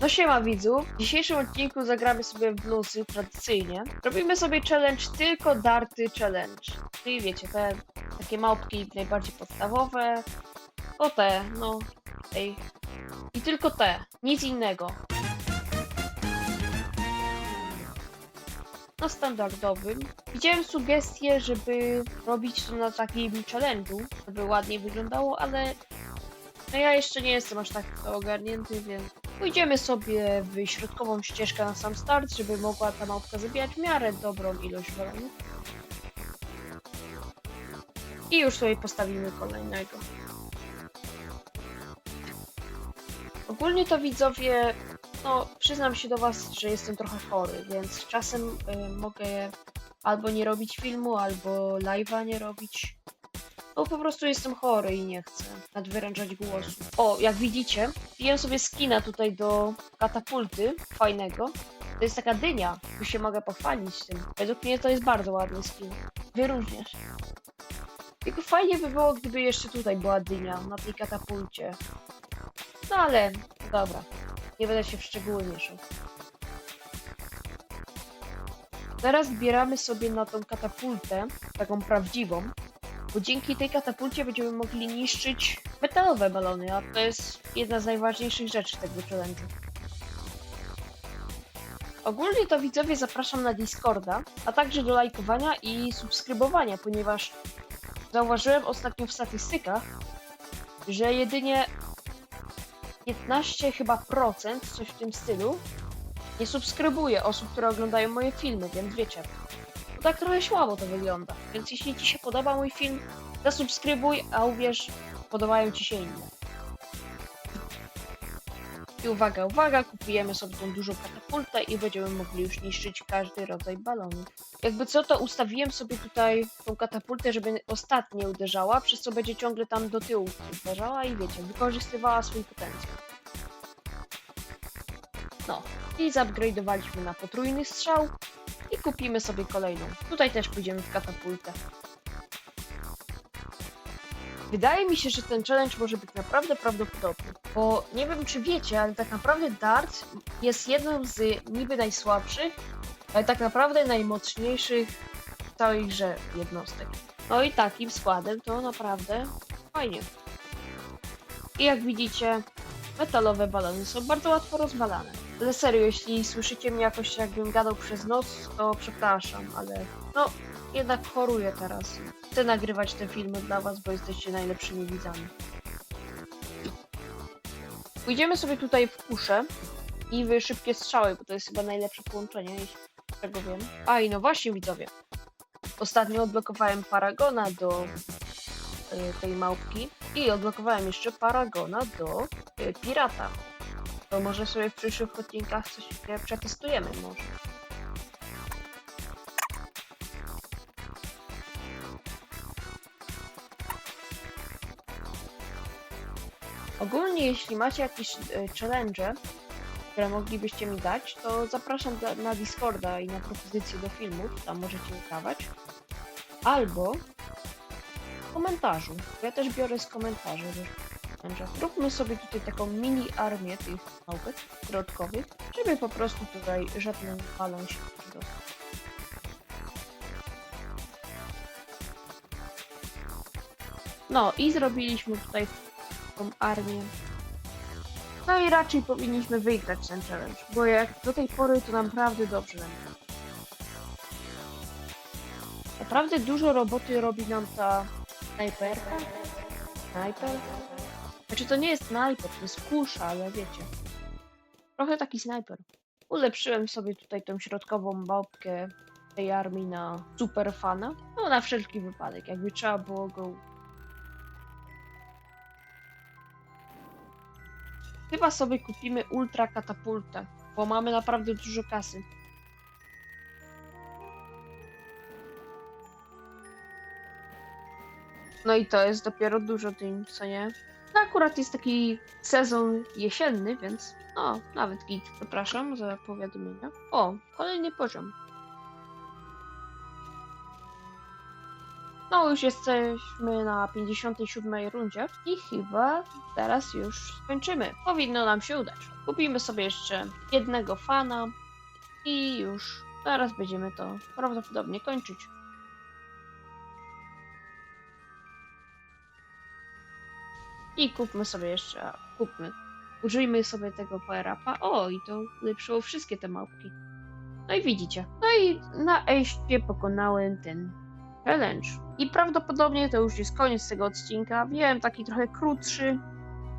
No siema widzu, w dzisiejszym odcinku zagramy sobie w bluesy tradycyjnie. Robimy sobie challenge tylko darty challenge. Czyli wiecie, te takie małpki najbardziej podstawowe. O te, no. Ej. I tylko te, nic innego. Na standardowym. Widziałem sugestie, żeby robić to na takim challenge'u, żeby ładniej wyglądało, ale no ja jeszcze nie jestem aż tak ogarnięty, więc pójdziemy sobie w środkową ścieżkę na sam start, żeby mogła ta małpka zabijać w miarę dobrą ilość balonów. I już sobie postawimy kolejnego. Ogólnie to widzowie, no przyznam się do was, że jestem trochę chory, więc czasem y, mogę albo nie robić filmu, albo live'a nie robić. Bo po prostu jestem chory i nie chcę nadwyręczać głosu. O, jak widzicie, wbiłem sobie skina tutaj do katapulty, fajnego. To jest taka dynia, tu się mogę pochwalić tym. Według mnie to jest bardzo ładny skin. Wyróżniasz. Tylko fajnie by było, gdyby jeszcze tutaj była dynia, na tej katapulcie. No ale, dobra. Nie będę się w szczegóły mieszał. Teraz zbieramy sobie na tą katapultę, taką prawdziwą, bo dzięki tej katapulcie będziemy mogli niszczyć metalowe balony, a to jest jedna z najważniejszych rzeczy tego challenge'u. Ogólnie to widzowie zapraszam na Discorda, a także do lajkowania i subskrybowania, ponieważ zauważyłem ostatnio w statystykach, że jedynie 15 chyba procent, coś w tym stylu, nie subskrybuje osób, które oglądają moje filmy, więc wiecie, tak trochę słabo to wygląda. Więc jeśli Ci się podoba mój film, zasubskrybuj, a uwierz, podobają Ci się inne. I uwaga, uwaga, kupujemy sobie tą dużą katapultę i będziemy mogli już niszczyć każdy rodzaj balonów. Jakby co, to ustawiłem sobie tutaj tą katapultę, żeby ostatnie uderzała, przez co będzie ciągle tam do tyłu uderzała i wiecie, wykorzystywała swój potencjał. No, i zupgrade'owaliśmy na potrójny strzał i kupimy sobie kolejną. Tutaj też pójdziemy w katapultę. Wydaje mi się, że ten challenge może być naprawdę prawdopodobny, bo nie wiem czy wiecie, ale tak naprawdę Dart jest jedną z niby najsłabszych, ale tak naprawdę najmocniejszych w całej grze jednostek. No i takim składem to naprawdę fajnie. I jak widzicie, metalowe balony są bardzo łatwo rozbalane. Ale serio, jeśli słyszycie mnie jakoś jakbym gadał przez nos, to przepraszam, ale no, jednak choruję teraz. Chcę nagrywać te filmy dla was, bo jesteście najlepszymi widzami. Pójdziemy sobie tutaj w kuszę i w szybkie strzały, bo to jest chyba najlepsze połączenie, jeśli z tego wiem. A i no właśnie widzowie. Ostatnio odblokowałem Paragona do y, tej małpki i odblokowałem jeszcze Paragona do y, Pirata. To może sobie w przyszłych odcinkach coś przetestujemy może. Ogólnie jeśli macie jakieś e, challenge, które moglibyście mi dać, to zapraszam na Discorda i na propozycje do filmów, tam możecie mi dawać. Albo komentarzu. Ja też biorę z komentarzy. Także Zróbmy sobie tutaj taką mini armię tych małpek środkowych, żeby po prostu tutaj żadnym balon się nie dostał. No i zrobiliśmy tutaj tą armię. No i raczej powinniśmy wygrać ten challenge, bo jak do tej pory to naprawdę dobrze nam. Naprawdę dużo roboty robi nam ta snajperka. Snajper? Znaczy to nie jest snajper, to jest kusza, ale wiecie. Trochę taki snajper. Ulepszyłem sobie tutaj tą środkową małpkę tej armii na super fana. No na wszelki wypadek, jakby trzeba było go. Chyba sobie kupimy ultra katapultę, bo mamy naprawdę dużo kasy. No i to jest dopiero dużo tym, co nie? No akurat jest taki sezon jesienny, więc no, nawet git. Przepraszam za powiadomienia. O, kolejny poziom. No, już jesteśmy na 57 rundzie i chyba teraz już skończymy. Powinno nam się udać. Kupimy sobie jeszcze jednego fana i już zaraz będziemy to prawdopodobnie kończyć. I kupmy sobie jeszcze, kupmy. Użyjmy sobie tego power-upa. O, i to ulepszyło wszystkie te małpki. No i widzicie. No i na eście pokonałem ten challenge. I prawdopodobnie to już jest koniec tego odcinka. Wiem, taki trochę krótszy,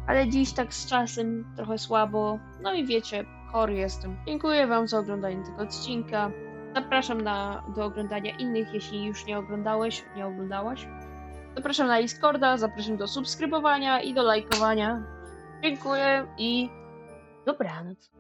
ale dziś tak z czasem trochę słabo. No i wiecie, chory jestem. Dziękuję Wam za oglądanie tego odcinka. Zapraszam na, do oglądania innych, jeśli już nie oglądałeś, nie oglądałaś. Zapraszam na Discorda, zapraszam do subskrybowania i do lajkowania. Dziękuję i dobranoc.